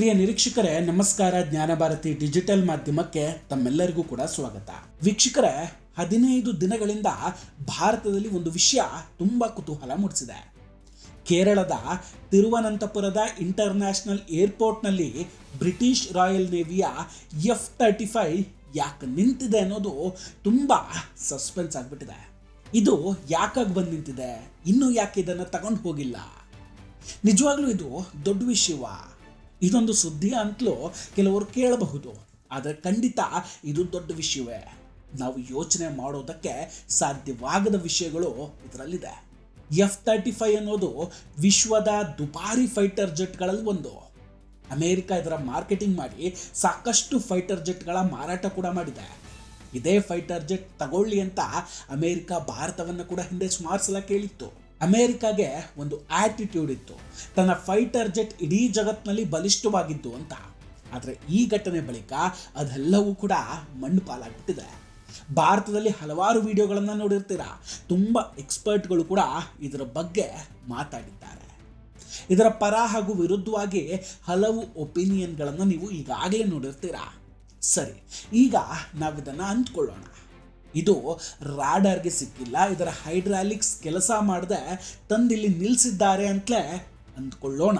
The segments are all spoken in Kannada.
ಪ್ರಿಯ ನಿರೀಕ್ಷಕರೇ, ನಮಸ್ಕಾರ. ಜ್ಞಾನ ಭಾರತಿ ಡಿಜಿಟಲ್ ಮಾಧ್ಯಮಕ್ಕೆ ತಮ್ಮೆಲ್ಲರಿಗೂ ಕೂಡ ಸ್ವಾಗತ. ವೀಕ್ಷಕರೇ, ಹದಿನೈದು ದಿನಗಳಿಂದ ಭಾರತದಲ್ಲಿ ಒಂದು ವಿಷಯ ತುಂಬಾ ಕುತೂಹಲ ಮೂಡಿಸಿದೆ. ಕೇರಳದ ತಿರುವನಂತಪುರದ ಇಂಟರ್ನ್ಯಾಷನಲ್ ಏರ್ಪೋರ್ಟ್ನಲ್ಲಿ ಬ್ರಿಟಿಷ್ ರಾಯಲ್ ನೇವಿಯ ಎಫ್ ತರ್ಟಿ ಫೈವ್ ಯಾಕೆ ನಿಂತಿದೆ ಅನ್ನೋದು ತುಂಬ ಸಸ್ಪೆನ್ಸ್ ಆಗಿಬಿಟ್ಟಿದೆ. ಇದು ಯಾಕಾಗಿ ಬಂದು ನಿಂತಿದೆ? ಇನ್ನೂ ಯಾಕೆ ಇದನ್ನು ತಗೊಂಡು ಹೋಗಿಲ್ಲ? ನಿಜವಾಗ್ಲೂ ಇದು ದೊಡ್ಡ ವಿಷಯವ? ಇದೊಂದು ಸುದ್ದಿ ಅಂತಲೂ ಕೆಲವರು ಕೇಳಬಹುದು. ಆದರೆ ಖಂಡಿತ ಇದು ದೊಡ್ಡ ವಿಷಯವೇ. ನಾವು ಯೋಚನೆ ಮಾಡೋದಕ್ಕೆ ಸಾಧ್ಯವಾಗದ ವಿಷಯಗಳು ಇದರಲ್ಲಿದೆ. ಎಫ್ ತರ್ಟಿ ಫೈವ್ ಅನ್ನೋದು ವಿಶ್ವದ ದುಬಾರಿ ಫೈಟರ್ ಜೆಟ್ಗಳಲ್ಲಿ ಒಂದು. ಅಮೇರಿಕ ಇದರ ಮಾರ್ಕೆಟಿಂಗ್ ಮಾಡಿ ಸಾಕಷ್ಟು ಫೈಟರ್ ಜೆಟ್ಗಳ ಮಾರಾಟ ಕೂಡ ಮಾಡಿದೆ. ಇದೇ ಫೈಟರ್ ಜೆಟ್ ತಗೊಳ್ಳಿ ಅಂತ ಅಮೇರಿಕ ಭಾರತವನ್ನು ಕೂಡ ಹಿಂದೆ ಸುಮಾರು ಸಲ ಕೇಳಿತ್ತು. ಅಮೇರಿಕಾಗೆ ಒಂದು ಆಟಿಟ್ಯೂಡ್ ಇತ್ತು. ತನ್ನ ಫೈಟರ್ ಜೆಟ್ ಇಡೀ ಜಗತ್ತಿನಲ್ಲಿ ಬಲಿಷ್ಠವಾಗಿದ್ದು ಅಂತ. ಆದರೆ ಈ ಘಟನೆ ಬಳಿಕ ಅದೆಲ್ಲವೂ ಕೂಡ ಮಣ್ಣು ಪಾಲಾಗ್ಬಿಟ್ಟಿದೆ ಭಾರತದಲ್ಲಿ ಹಲವಾರು ವಿಡಿಯೋಗಳನ್ನು ನೋಡಿರ್ತೀರ? ತುಂಬ ಎಕ್ಸ್ಪರ್ಟ್ಗಳು ಕೂಡ ಇದರ ಬಗ್ಗೆ ಮಾತಾಡಿದ್ದಾರೆ. ಇದರ ಪರ ಹಾಗೂ ವಿರುದ್ಧವಾಗಿ ಹಲವು ಒಪಿನಿಯನ್ಗಳನ್ನು ನೀವು ಈಗಾಗಲೇ ನೋಡಿರ್ತೀರಾ? ಸರಿ, ಈಗ ನಾವಿದನ್ನು ಅಂದ್ಕೊಳ್ಳೋಣ ಇದು ರಾಡರ್ಗೆ ಸಿಕ್ಕಿಲ್ಲ, ಇದರ ಹೈಡ್ರಾಲಿಕ್ಸ್ ಕೆಲಸ ಮಾಡದೆ ತಂದಿಲ್ಲಿ ನಿಲ್ಲಿಸಿದ್ದಾರೆ ಅಂತಲೇ ಅಂದ್ಕೊಳ್ಳೋಣ.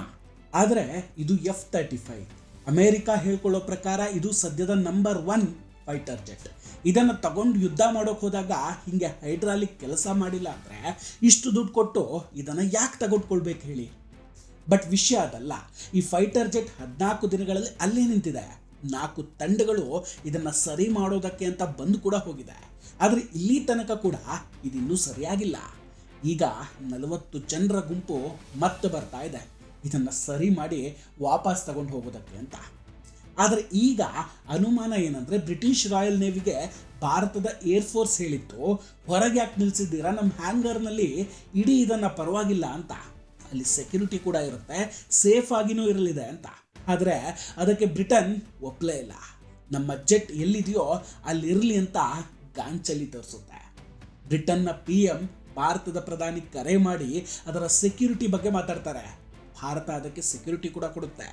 ಆದರೆ ಇದು ಎಫ್ ತರ್ಟಿ ಫೈವ್. ಅಮೇರಿಕಾ ಹೇಳ್ಕೊಳ್ಳೋ ಪ್ರಕಾರ ಇದು ಸದ್ಯದ ನಂಬರ್ ಒನ್ ಫೈಟರ್ ಜೆಟ್. ಇದನ್ನು ತಗೊಂಡು ಯುದ್ಧ ಮಾಡೋಕೆ ಹೋದಾಗ ಹೀಗೆ ಹೈಡ್ರಾಲಿಕ್ ಕೆಲಸ ಮಾಡಿಲ್ಲ ಅಂದರೆ ಇಷ್ಟು ದುಡ್ಡು ಕೊಟ್ಟು ಇದನ್ನು ಯಾಕೆ ತಗೊಂಡ್ಕೊಳ್ಬೇಕು ಹೇಳಿ? ಬಟ್ ವಿಷಯ ಅದಲ್ಲ. ಈ ಫೈಟರ್ ಜೆಟ್ ಹದಿನಾಲ್ಕು ದಿನಗಳಲ್ಲಿ ಅಲ್ಲೇ ನಿಂತಿದೆ. ನಾಲ್ಕು ತಂಡಗಳು ಇದನ್ನು ಸರಿ ಮಾಡೋದಕ್ಕೆ ಅಂತ ಬಂದು ಕೂಡ ಹೋಗಿದೆ. ಆದರೆ ಇಲ್ಲಿ ತನಕ ಕೂಡ ಇದಿನ್ನೂ ಸರಿಯಾಗಿಲ್ಲ. ಈಗ ನಲವತ್ತು ಜನರ ಗುಂಪು ಮತ್ತೆ ಬರ್ತಾ ಇದೆ. ಇದನ್ನು ಸರಿ ಮಾಡಿ ವಾಪಸ್ ತಗೊಂಡು ಹೋಗೋದಕ್ಕೆ ಅಂತ. ಆದರೆ ಈಗ ಅನುಮಾನ ಏನಂದರೆ ಬ್ರಿಟಿಷ್ ರಾಯಲ್ ನೇವಿಗೆ ಭಾರತದ ಏರ್ಫೋರ್ಸ್ ಹೇಳಿತ್ತು, ಹೊರಗೆ ಯಾಕೆ ನಿಲ್ಲಿಸಿದ್ದೀರಾ ನಮ್ಮ ಹ್ಯಾಂಗರ್ನಲ್ಲಿ ಇಡೀ ಇದನ್ನು ಪರವಾಗಿಲ್ಲ ಅಂತ. ಅಲ್ಲಿ ಸೆಕ್ಯೂರಿಟಿ ಕೂಡ ಇರುತ್ತೆ ಸೇಫ್ ಆಗಿನೂ ಇರಲಿದೆ ಅಂತ. ಆದರೆ ಅದಕ್ಕೆ ಬ್ರಿಟನ್ ಒಪ್ಪಲೇ ಇಲ್ಲ. ನಮ್ಮ ಜೆಟ್ ಎಲ್ಲಿದೆಯೋ ಅಲ್ಲಿರಲಿ ಅಂತ ಗಾಂಚಲಿ ತೋರಿಸುತ್ತೆ. ಬ್ರಿಟನ್ನ ಪಿ ಎಂ, ಭಾರತದ ಪ್ರಧಾನಿ ಕರೆ ಮಾಡಿ ಅದರ ಸೆಕ್ಯೂರಿಟಿ ಬಗ್ಗೆ ಮಾತಾಡ್ತಾರೆ. ಭಾರತ ಅದಕ್ಕೆ ಸೆಕ್ಯೂರಿಟಿ ಕೂಡ ಕೊಡುತ್ತೆ.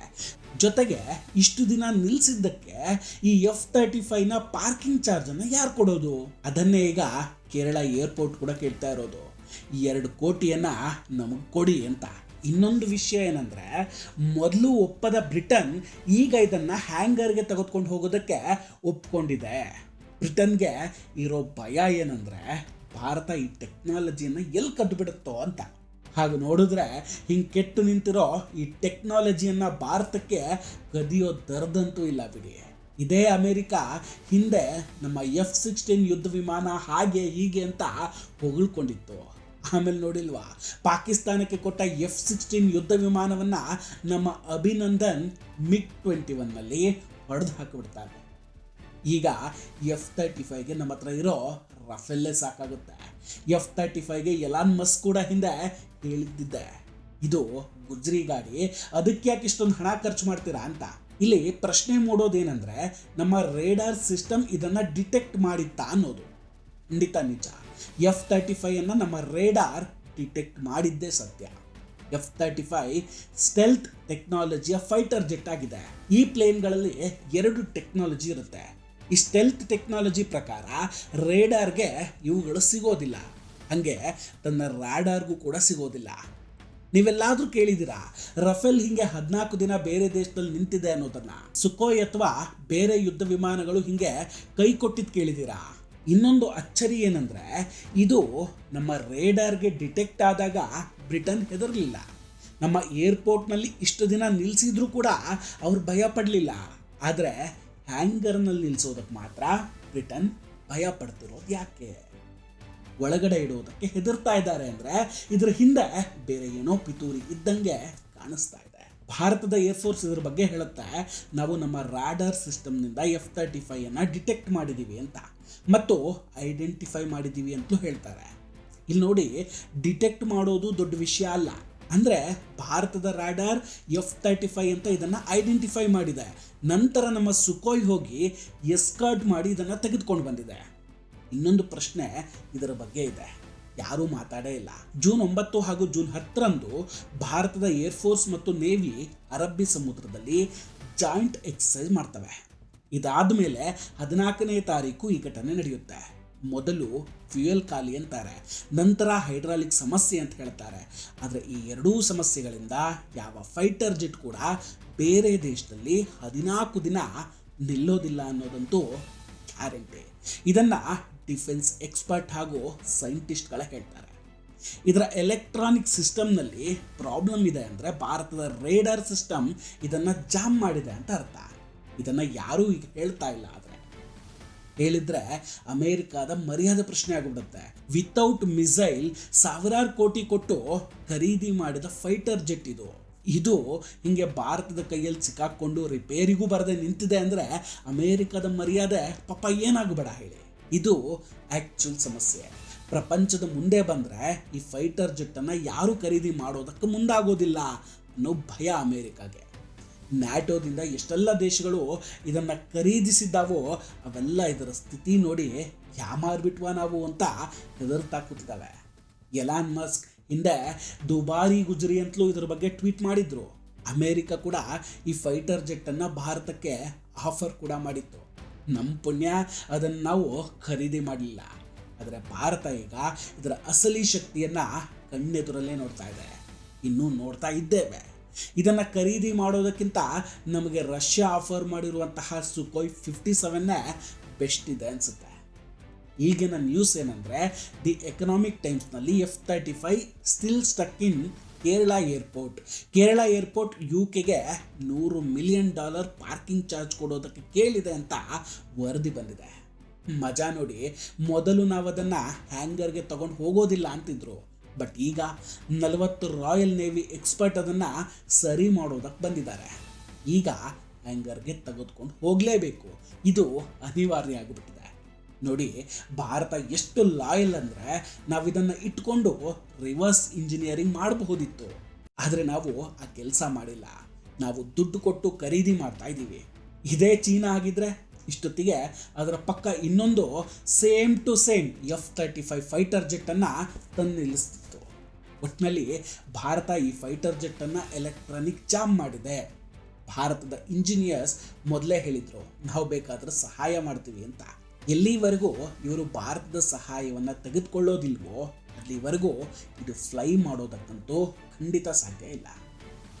ಜೊತೆಗೆ ಇಷ್ಟು ದಿನ ನಿಲ್ಲಿಸಿದ್ದಕ್ಕೆ ಈ ಎಫ್ ತರ್ಟಿ ಫೈವ್ನ ಪಾರ್ಕಿಂಗ್ ಚಾರ್ಜನ್ನು ಯಾರು ಕೊಡೋದು? ಅದನ್ನೇ ಈಗ ಕೇರಳ ಏರ್ಪೋರ್ಟ್ ಕೂಡ ಕೇಳ್ತಾ ಇರೋದು. ಈ ಎರಡು ಕೋಟಿಯನ್ನು ನಮಗೆ ಕೊಡಿ ಅಂತ. ಇನ್ನೊಂದು ವಿಷಯ ಏನಂದರೆ, ಮೊದಲು ಒಪ್ಪದ ಬ್ರಿಟನ್ ಈಗ ಇದನ್ನು ಹ್ಯಾಂಗರ್ಗೆ ತೆಗೆದುಕೊಂಡು ಹೋಗೋದಕ್ಕೆ ಒಪ್ಕೊಂಡಿದೆ. ಬ್ರಿಟನ್ಗೆ ಇರೋ ಭಯ ಏನಂದರೆ, ಭಾರತ ಈ ಟೆಕ್ನಾಲಜಿಯನ್ನು ಎಲ್ಲಿ ಕದ್ದು ಬಿಡುತ್ತೋ ಅಂತ. ಹಾಗೆ ನೋಡಿದ್ರೆ, ಹಿಂಗೆ ಕೆಟ್ಟು ನಿಂತಿರೋ ಈ ಟೆಕ್ನಾಲಜಿಯನ್ನು ಭಾರತಕ್ಕೆ ಕದಿಯೋ ದರದಂತೂ ಇಲ್ಲ ಬಿಡಿ. ಇದೇ ಅಮೇರಿಕ ಹಿಂದೆ ನಮ್ಮ ಎಫ್ ಸಿಕ್ಸ್ಟೀನ್ ಯುದ್ಧ ವಿಮಾನ ಹಾಗೆ ಹೀಗೆ ಅಂತ ಹೊಗಳ್ಕೊಂಡಿತ್ತು. ಆಮೇಲೆ ನೋಡಿಲ್ವಾ? ಪಾಕಿಸ್ತಾನಕ್ಕೆ ಕೊಟ್ಟ ಎಫ್ ಸಿಕ್ಸ್ಟೀನ್ ಯುದ್ಧ ವಿಮಾನವನ್ನು ನಮ್ಮ ಅಭಿನಂದನ್ ಮಿಗ್ ಟ್ವೆಂಟಿ ಒನ್ನಲ್ಲಿ ಹೊಡೆದು ಹಾಕಿಬಿಡ್ತಾರೆ. ಈಗ ಎಫ್ ತರ್ಟಿ ಫೈವ್ಗೆ ನಮ್ಮ ಹತ್ರ ಇರೋ ರಫೆಲ್ಲೇ ಸಾಕಾಗುತ್ತೆ. ಎಫ್ ತರ್ಟಿ ಫೈವ್ಗೆ ಎಲಾನ್ ಮಸ್ ಕೂಡ ಹಿಂದೆ ಹೇಳಿದ್ದಿದ್ದೆ ಇದು ಗುಜ್ರಿ ಗಾಡಿ, ಅದಕ್ಕೆ ಯಾಕೆ ಇಷ್ಟೊಂದು ಹಣ ಖರ್ಚು ಮಾಡ್ತೀರಾ ಅಂತ. ಇಲ್ಲಿ ಪ್ರಶ್ನೆ ಮೂಡೋದೇನೆಂದರೆ, ನಮ್ಮ ರೇಡಾರ್ ಸಿಸ್ಟಮ್ ಇದನ್ನು ಡಿಟೆಕ್ಟ್ ಮಾಡಿತ್ತಾ ಅನ್ನೋದು. ಖಂಡಿತ ನಿಜ. ಎಫ್ ತರ್ಟಿ ಫೈವನ್ನು ನಮ್ಮ ರೇಡಾರ್ ಡಿಟೆಕ್ಟ್ ಮಾಡಿದ್ದೇ ಸತ್ಯ. ಎಫ್ ತರ್ಟಿ ಫೈವ್ ಸ್ಟೆಲ್ತ್ ಟೆಕ್ನಾಲಜಿಯ ಫೈಟರ್ ಜೆಟ್ ಆಗಿದೆ. ಈ ಪ್ಲೇನ್ಗಳಲ್ಲಿ ಎರಡು ಟೆಕ್ನಾಲಜಿ ಇರುತ್ತೆ. ಈ ಸ್ಟೆಲ್ತ್ ಟೆಕ್ನಾಲಜಿ ಪ್ರಕಾರ ರೇಡಾರ್ಗೆ ಇವುಗಳು ಸಿಗೋದಿಲ್ಲ. ಹಾಗೆ ತನ್ನ ರಾಡಾರ್ಗೂ ಕೂಡ ಸಿಗೋದಿಲ್ಲ. ನೀವೆಲ್ಲಾದರೂ ಕೇಳಿದ್ದೀರಾ, ರಫೇಲ್ ಹಿಂಗೆ ಹದಿನಾಲ್ಕು ದಿನ ಬೇರೆ ದೇಶದಲ್ಲಿ ನಿಂತಿದೆ ಅನ್ನೋದನ್ನ? ಸುಖೋಯ್ ಅಥವಾ ಬೇರೆ ಯುದ್ಧ ವಿಮಾನಗಳು ಹಿಂಗೆ ಕೈ ಕೊಟ್ಟಿದ್ದು ಕೇಳಿದ್ದೀರಾ? ಇನ್ನೊಂದು ಅಚ್ಚರಿ ಏನಂದರೆ, ಇದು ನಮ್ಮ ರೇಡಾರ್ಗೆ ಡಿಟೆಕ್ಟ್ ಆದಾಗ ಬ್ರಿಟನ್ ಹೆದರಲಿಲ್ಲ. ನಮ್ಮ ಏರ್ಪೋರ್ಟ್ನಲ್ಲಿ ಇಷ್ಟು ದಿನ ನಿಲ್ಲಿಸಿದ್ರೂ ಕೂಡ ಅವ್ರು ಭಯ ಪಡಲಿಲ್ಲ. ಆದರೆ ಹ್ಯಾಂಗರ್ನಲ್ಲಿ ನಿಲ್ಲಿಸೋದಕ್ಕೆ ಮಾತ್ರ ಬ್ರಿಟನ್ ಭಯ ಪಡ್ತಿರೋದು ಯಾಕೆ? ಒಳಗಡೆ ಇಡೋದಕ್ಕೆ ಹೆದರ್ತಾ ಇದ್ದಾರೆ ಅಂದರೆ, ಇದರ ಹಿಂದೆ ಬೇರೆ ಏನೋ ಪಿತೂರಿ ಇದ್ದಂಗೆ ಕಾಣಿಸ್ತಾ ಇದೆ. ಭಾರತದ ಏರ್ಫೋರ್ಸ್ ಇದ್ರ ಬಗ್ಗೆ ಹೇಳುತ್ತೆ, ನಾವು ನಮ್ಮ ರಾಡರ್ ಸಿಸ್ಟಮ್ನಿಂದ ಎಫ್ ತರ್ಟಿ ಫೈವನ್ನು ಡಿಟೆಕ್ಟ್ ಮಾಡಿದ್ದೀವಿ ಅಂತ. ಮತ್ತು ಐಡೆಂಟಿಫೈ ಮಾಡಿದ್ದೀವಿ ಅಂತಲೂ ಹೇಳ್ತಾರೆ. ಇಲ್ಲಿ ನೋಡಿ ಡಿಟೆಕ್ಟ್ ಮಾಡೋದು ದೊಡ್ಡ ವಿಷಯ ಅಲ್ಲ. ಅಂದರೆ ಭಾರತದ ರಾಡಾರ್ ಎಫ್ ತರ್ಟಿ ಫೈವ್ ಅಂತ ಇದನ್ನು ಐಡೆಂಟಿಫೈ ಮಾಡಿದೆ. ನಂತರ ನಮ್ಮ ಸುಖೋಯ್ ಹೋಗಿ ಎಸ್ಕರ್ಟ್ ಮಾಡಿ ಇದನ್ನು ತೆಗೆದುಕೊಂಡು ಬಂದಿದೆ. ಇನ್ನೊಂದು ಪ್ರಶ್ನೆ ಇದರ ಬಗ್ಗೆ ಇದೆ. ಯಾರೂ ಮಾತಾಡೇ ಇಲ್ಲ. ಜೂನ್ ಒಂಬತ್ತು ಹಾಗೂ ಜೂನ್ ಹತ್ತರಂದು ಭಾರತದ ಏರ್ಫೋರ್ಸ್ ಮತ್ತು ನೇವಿ ಅರಬ್ಬಿ ಸಮುದ್ರದಲ್ಲಿ ಜಾಯಿಂಟ್ ಎಕ್ಸಸೈಸ್ ಮಾಡ್ತವೆ. ಇದಾದ ಮೇಲೆ ಹದಿನಾಲ್ಕನೇ ತಾರೀಕು ಈ ಘಟನೆ ನಡೆಯುತ್ತೆ. ಮೊದಲು ಫ್ಯೂಯಲ್ ಖಾಲಿ ಅಂತಾರೆ, ನಂತರ ಹೈಡ್ರಾಲಿಕ್ ಸಮಸ್ಯೆ ಅಂತ ಹೇಳ್ತಾರೆ. ಆದರೆ ಈ ಎರಡೂ ಸಮಸ್ಯೆಗಳಿಂದ ಯಾವ ಫೈಟರ್ ಜೆಟ್ ಕೂಡ ಬೇರೆ ದೇಶದಲ್ಲಿ ಹದಿನಾಲ್ಕು ದಿನ ನಿಲ್ಲೋದಿಲ್ಲ ಅನ್ನೋದಂತೂ ಗ್ಯಾರಂಟಿ. ಇದನ್ನು ಡಿಫೆನ್ಸ್ ಎಕ್ಸ್ಪರ್ಟ್ ಹಾಗೂ ಸೈಂಟಿಸ್ಟ್ಗಳ ಹೇಳ್ತಾರೆ. ಇದರ ಎಲೆಕ್ಟ್ರಾನಿಕ್ ಸಿಸ್ಟಮ್ನಲ್ಲಿ ಪ್ರಾಬ್ಲಮ್ ಇದೆ ಅಂದರೆ ಭಾರತದ ರೇಡರ್ ಸಿಸ್ಟಮ್ ಇದನ್ನು ಜಾಮ್ ಮಾಡಿದೆ ಅಂತ ಅರ್ಥ. ಇದನ್ನು ಯಾರೂ ಈಗ ಹೇಳ್ತಾ ಇಲ್ಲ, ಆದರೆ. ಹೇಳಿದ್ರೆ ಅಮೇರಿಕಾದ ಮರ್ಯಾದೆ ಪ್ರಶ್ನೆ ಆಗಿಬಿಡುತ್ತೆ. ವಿತೌಟ್ ಮಿಸೈಲ್ ಸಾವಿರಾರು ಕೋಟಿ ಕೊಟ್ಟು ಖರೀದಿ ಮಾಡಿದ ಫೈಟರ್ ಜೆಟ್ ಇದು. ಇದು ಹಿಂಗೆ ಭಾರತದ ಕೈಯಲ್ಲಿ ಸಿಕ್ಕಾಕೊಂಡು ರಿಪೇರಿಗೂ ಬರದೆ ನಿಂತಿದೆ ಅಂದರೆ ಅಮೇರಿಕಾದ ಮರ್ಯಾದೆ ಪಾಪ ಏನಾಗಬೇಡ ಹೇಳಿ. ಇದು ಆ್ಯಕ್ಚುಲ್ ಸಮಸ್ಯೆ. ಪ್ರಪಂಚದ ಮುಂದೆ ಬಂದರೆ ಈ ಫೈಟರ್ ಜೆಟ್ಟನ್ನು ಯಾರು ಖರೀದಿ ಮಾಡೋದಕ್ಕೆ ಮುಂದಾಗೋದಿಲ್ಲ ಅನ್ನೋ ಭಯ ಅಮೇರಿಕಾಗೆ. ನ್ಯಾಟೋದಿಂದ ಎಷ್ಟೆಲ್ಲ ದೇಶಗಳು ಇದನ್ನು ಖರೀದಿಸಿದ್ದಾವೋ ಅವೆಲ್ಲ ಇದರ ಸ್ಥಿತಿ ನೋಡಿ ಯಾಮಾರ್ಬಿಟ್ವಾ ನಾವು ಅಂತ ಹೆದರ್ತಾ ಕೂತಿದ್ದಾವೆ. ಎಲಾನ್ ಮಸ್ಕ್ ಹಿಂದೆ ದುಬಾರಿ ಗುಜರಿ ಅಂತಲೂ ಇದ್ರ ಬಗ್ಗೆ ಟ್ವೀಟ್ ಮಾಡಿದ್ರು. ಅಮೇರಿಕ ಕೂಡ ಈ ಫೈಟರ್ ಜೆಟ್ಟನ್ನು ಭಾರತಕ್ಕೆ ಆಫರ್ ಕೂಡ ಮಾಡಿತ್ತು. ನಮ್ಮ ಪುಣ್ಯ ಅದನ್ನು ನಾವು ಖರೀದಿ ಮಾಡಲಿಲ್ಲ. ಆದರೆ ಭಾರತ ಈಗ ಇದರ ಅಸಲಿ ಶಕ್ತಿಯನ್ನು ಕಣ್ಣೆದುರಲ್ಲೇ ನೋಡ್ತಾ ಇದೆ. ಇನ್ನೂ ನೋಡ್ತಾ ಇದ್ದೇವೆ. ಇದನ್ನು ಖರೀದಿ ಮಾಡೋದಕ್ಕಿಂತ ನಮಗೆ ರಷ್ಯಾ ಆಫರ್ ಮಾಡಿರುವಂತಹ ಸುಕೋಯ್ ಫಿಫ್ಟಿ ಸೆವೆನ್ನೇ ಬೆಸ್ಟ್ ಇದೆ ಅನಿಸುತ್ತೆ. ಈಗಿನ ನ್ಯೂಸ್ ಏನಂದರೆ the economic ಟೈಮ್ಸ್ನಲ್ಲಿ F thirty five still stuck in Kerala airport Kerala airport you ಕೆಗೆ ನೂರು ಮಿಲಿಯನ್ ಡಾಲರ್ ಪಾರ್ಕಿಂಗ್ ಚಾರ್ಜ್ ಕೊಡೋದಕ್ಕೆ ಕೇಳಿದೆ ಅಂತ ವರದಿ ಬಂದಿದೆ. ಮಜಾ ನೋಡಿ, ಮೊದಲು ನಾವು ಅದನ್ನು ಹ್ಯಾಂಗರ್ಗೆ ತಗೊಂಡು ಹೋಗೋದಿಲ್ಲ ಅಂತಿದ್ರು. ಬಟ್ ಈಗ ನಲವತ್ತು ರಾಯಲ್ ನೇವಿ ಎಕ್ಸ್ಪರ್ಟ್ ಅದನ್ನು ಸರಿ ಮಾಡೋದಕ್ಕೆ ಬಂದಿದ್ದಾರೆ. ಈಗ ಹ್ಯಾಂಗರ್ಗೆ ತೆಗೆದುಕೊಂಡು ಹೋಗಲೇಬೇಕು. ಇದು ಅನಿವಾರ್ಯ ಆಗಿಬಿಟ್ಟಿದೆ. ನೋಡಿ, ಭಾರತ ಎಷ್ಟು ಲಾಯಲ್ ಅಂದರೆ ನಾವು ಇದನ್ನು ಇಟ್ಕೊಂಡು ರಿವರ್ಸ್ ಇಂಜಿನಿಯರಿಂಗ್ ಮಾಡಬಹುದಿತ್ತು. ಆದರೆ ನಾವು ಆ ಕೆಲಸ ಮಾಡಿಲ್ಲ. ನಾವು ದುಡ್ಡು ಕೊಟ್ಟು ಖರೀದಿ ಮಾಡ್ತಾ ಇದ್ದೀವಿ. ಇದೇ ಚೀನಾ ಆಗಿದ್ರೆ ಇಷ್ಟೊತ್ತಿಗೆ ಅದರ ಪಕ್ಕ ಇನ್ನೊಂದು same to same F thirty five fighter ಜೆಟ್ಟನ್ನು ತಂದು ನಿಲ್ಲಿಸ್ತಿತ್ತು ಒಟ್ಟಿನಲ್ಲಿ ಭಾರತ ಈ ಫೈಟರ್ ಜೆಟ್ಟನ್ನು ಎಲೆಕ್ಟ್ರಾನಿಕ್ ಜಾಮ್ ಮಾಡಿದೆ. ಭಾರತದ ಇಂಜಿನಿಯರ್ಸ್ ಮೊದಲೇ ಹೇಳಿದರು, ನಾವು ಬೇಕಾದ್ರೆ ಸಹಾಯ ಮಾಡ್ತೀವಿ ಅಂತ. ಎಲ್ಲಿವರೆಗೂ ಇವರು ಭಾರತದ ಸಹಾಯವನ್ನು ತೆಗೆದುಕೊಳ್ಳೋದಿಲ್ವೋ, ಅಲ್ಲಿವರೆಗೂ ಇದು ಫ್ಲೈ ಮಾಡೋದಕ್ಕಂತೂ ಖಂಡಿತ ಸಾಧ್ಯ ಇಲ್ಲ.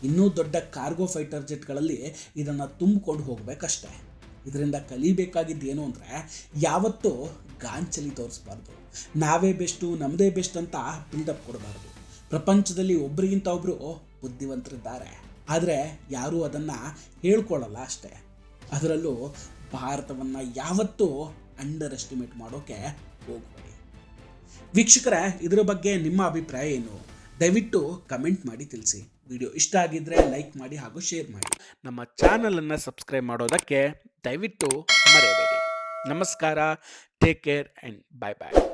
ಇನ್ನೂ ದೊಡ್ಡ ಕಾರ್ಗೋ ಫೈಟರ್ ಜೆಟ್ಗಳಲ್ಲಿ ಇದನ್ನು ತುಂಬಿಕೊಂಡು ಹೋಗಬೇಕಷ್ಟೆ. ಇದರಿಂದ ಕಲಿಬೇಕಾಗಿದ್ದು ಏನು ಅಂದರೆ, ಯಾವತ್ತೂ ಗಾಂಚಲಿ ತೋರಿಸ್ಬಾರ್ದು. ನಾವೇ ಬೆಸ್ಟು ನಮ್ಮದೇ ಬೆಸ್ಟ್ ಅಂತ ಬಿಲ್ಡಪ್ ಕೊಡಬಾರ್ದು. ಪ್ರಪಂಚದಲ್ಲಿ ಒಬ್ರಿಗಿಂತ ಒಬ್ಬರು ಬುದ್ಧಿವಂತರಿದ್ದಾರೆ. ಆದರೆ ಯಾರೂ ಅದನ್ನು ಹೇಳ್ಕೊಳ್ಳಲ್ಲ ಅಷ್ಟೇ. ಅದರಲ್ಲೂ ಭಾರತವನ್ನು ಯಾವತ್ತೂ ಅಂಡರ್ ಎಸ್ಟಿಮೇಟ್ ಮಾಡೋಕ್ಕೆ ಹೋಗಬೇಡಿ. ವೀಕ್ಷಕರೇ, ಇದರ ಬಗ್ಗೆ ನಿಮ್ಮ ಅಭಿಪ್ರಾಯ ಏನು? ದಯವಿಟ್ಟು ಕಮೆಂಟ್ ಮಾಡಿ ತಿಳಿಸಿ. ವಿಡಿಯೋ ಇಷ್ಟ ಆಗಿದ್ದರೆ ಲೈಕ್ ಮಾಡಿ ಹಾಗೂ ಶೇರ್ ಮಾಡಿ. ನಮ್ಮ ಚಾನಲನ್ನು ಸಬ್ಸ್ಕ್ರೈಬ್ ಮಾಡೋದಕ್ಕೆ ದಯವಿಟ್ಟು ಮರೆಯಬೇಡಿ. ನಮಸ್ಕಾರ take care and bye bye